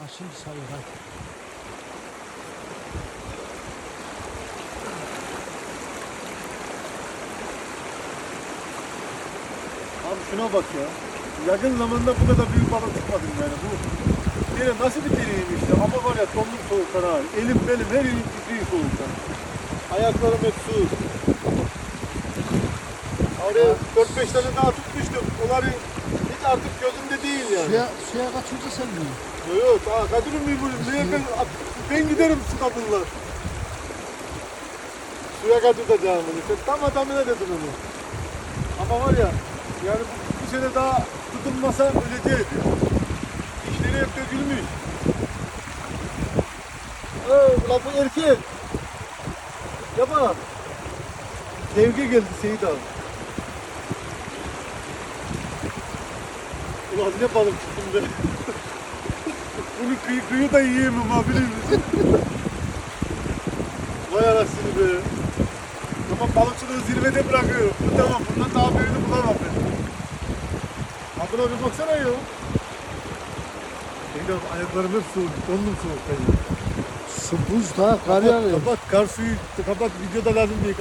Ha şimdi sarıyor ha. Abi şuna bak ya. Yakın zamanda bu kadar büyük balık tutmadım yani. Bu yine nasıl bir deneyim işte. Ama var ya tonluk soğuktan ha. Elim belim her yerim titriyor soğuktan. Ayaklarım hep soğuk. Oraya 4-5 tane daha tutmuştum. Onları hiç artık gözümde değil yani. Suya, suya kaçınca sen mi? Yok. Aa, Kadir'im mi bu? Niye ben, ben giderim stadyumlar. Suya kaçırtacağım bunu. Sen tam adamına dedin onu. Ama var ya, yani bu, bu sene daha tutulmasa öleceğiz. İşleri hep dökülmüş. Ee, bu erkek. Yapma. Sevgi geldi Seyit abi. Ulan ne balık tuttum be. Bunu kıyı, kıyı da yiyemem ha biliyor musun? Vay anasını be. Ama balıkçılığı zirvede bırakıyorum. Bu tamam bundan daha büyüğünü bulamam ben. Abla bir baksana ya. Benim de ayaklarım hep soğuk. Dondum soğuktan ya. Su buz da kar Kapat, yağıyor. kapat kar suyu kapat videoda lazım değil.